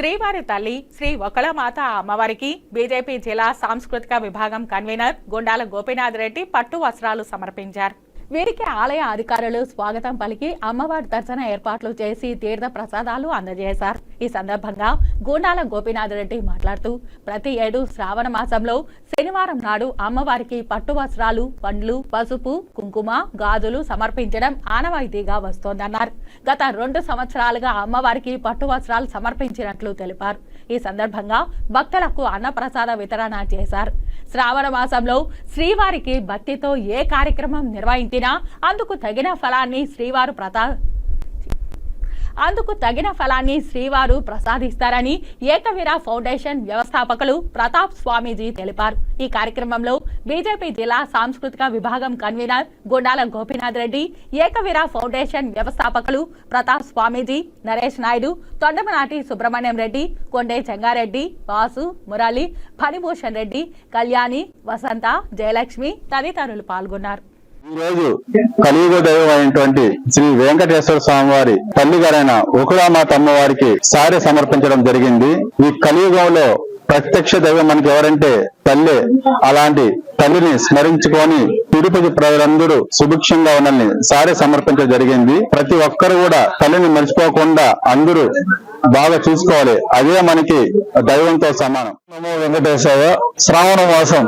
శ్రీవారి తల్లి శ్రీ ఒకళమాత అమ్మవారికి బీజేపీ జిల్లా సాంస్కృతిక విభాగం కన్వీనర్ గుండాల గోపీనాథ్ రెడ్డి పట్టు వస్త్రాలు సమర్పించారు. వీరికి ఆలయ అధికారులు స్వాగతం పలికి అమ్మవారి దర్శన ఏర్పాట్లు చేసి తీర్థ ప్రసాదాలు అందజేశారు. ఈ సందర్భంగా గోండాల గోపీనాథ్ రెడ్డి మాట్లాడుతూ ప్రతి ఏడు శ్రావణ మాసంలో శనివారం నాడు అమ్మవారికి పట్టు వస్త్రాలు పండ్లు పసుపు కుంకుమ గాజులు సమర్పించడం ఆనవాయితీగా వస్తోందన్నారు. గత రెండు సంవత్సరాలుగా అమ్మవారికి పట్టు వస్త్రాలు సమర్పించినట్లు తెలిపారు. ఈ సందర్భంగా భక్తులకు అన్నప్రసాద వితరణ చేశారు. శ్రావణ మాసంలో శ్రీవారికి భక్తితో ఏ కార్యక్రమం నిర్వహించినా అందుకు తగిన ఫలాన్ని శ్రీవారు ప్రతా అందుకు తగిన ఫలాన్ని శ్రీవారు ప్రసాదిస్తారని ఏకవీర ఫౌండేషన్ వ్యవస్థాపకులు ప్రతాప్ స్వామీజీ తెలిపారు. ఈ కార్యక్రమంలో బీజేపీ జిల్లా సాంస్కృతిక విభాగం కన్వీనర్ గుండాల గోపీనాథ్ రెడ్డి ఏకవీర ఫౌండేషన్ వ్యవస్థాపకులు ప్రతాప్ స్వామీజీ నరేష్ నాయుడు తొండమనాటి సుబ్రహ్మణ్యం రెడ్డి కొండే చెంగారెడ్డి వాసు మురళి ఫణిభూషణ్ రెడ్డి కళ్యాణి వసంత జయలక్ష్మి తదితరులు పాల్గొన్నారు. ఈరోజు రోజు కలియుగ దైవం అయినటువంటి శ్రీ వెంకటేశ్వర స్వామి వారి తల్లి గారైన ఒకలామాత అమ్మవారికి సారి సమర్పించడం జరిగింది. ఈ కలియుగంలో ప్రత్యక్ష దైవం మనకి ఎవరంటే తల్లి. అలాంటి తల్లిని స్మరించుకొని తిరుపతి ప్రజలందరూ సుభిక్షంగా ఉండాలని సారి సమర్పించడం జరిగింది. ప్రతి ఒక్కరు కూడా తల్లిని మర్చిపోకుండా అందరూ బాగా చూసుకోవాలి. అదే మనకి దైవంతో సమానం. నమో వెంకటేశ్వర శ్రావణ మాసం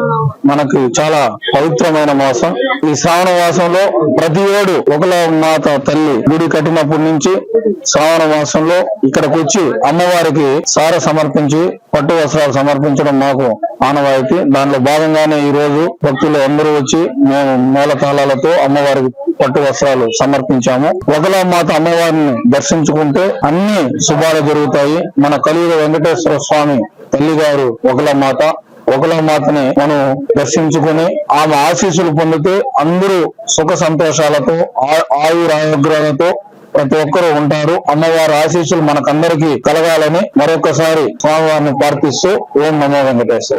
మనకు చాలా పవిత్రమైన మాసం. ఈ శ్రావణ మాసంలో ప్రతి ఏడు ఒకల మాత తల్లి గుడి కట్టినప్పటి నుంచి శ్రావణ మాసంలో ఇక్కడికి వచ్చి అమ్మవారికి సార సమర్పించి పట్టు వస్త్రాలు సమర్పించడం మాకు ఆనవాయితీ. దానిలో భాగంగానే ఈ రోజు భక్తులు అందరూ వచ్చి మేము మేళతాళాలతో అమ్మవారికి పట్టు వస్త్రాలు సమర్పించాము. ఒకలా మాత అమ్మవారిని దర్శించుకుంటే అన్ని శుభాలు జరుగుతాయి. మన కలియుగ వెంకటేశ్వర స్వామి తల్లి గారు మాత ఒకల మాతని మనం దర్శించుకుని ఆమె ఆశీస్సులు పొందితే అందరూ సుఖ సంతోషాలతో ఆ- ఆయురారోగ్యాలతో ప్రతి ఒక్కరూ ఉంటారు. అమ్మవారి ఆశీస్సులు మనకందరికీ కలగాలని మరొకసారి స్వామివారిని ప్రార్థిస్తూ ఓం నమో వెంకటేశ్వర.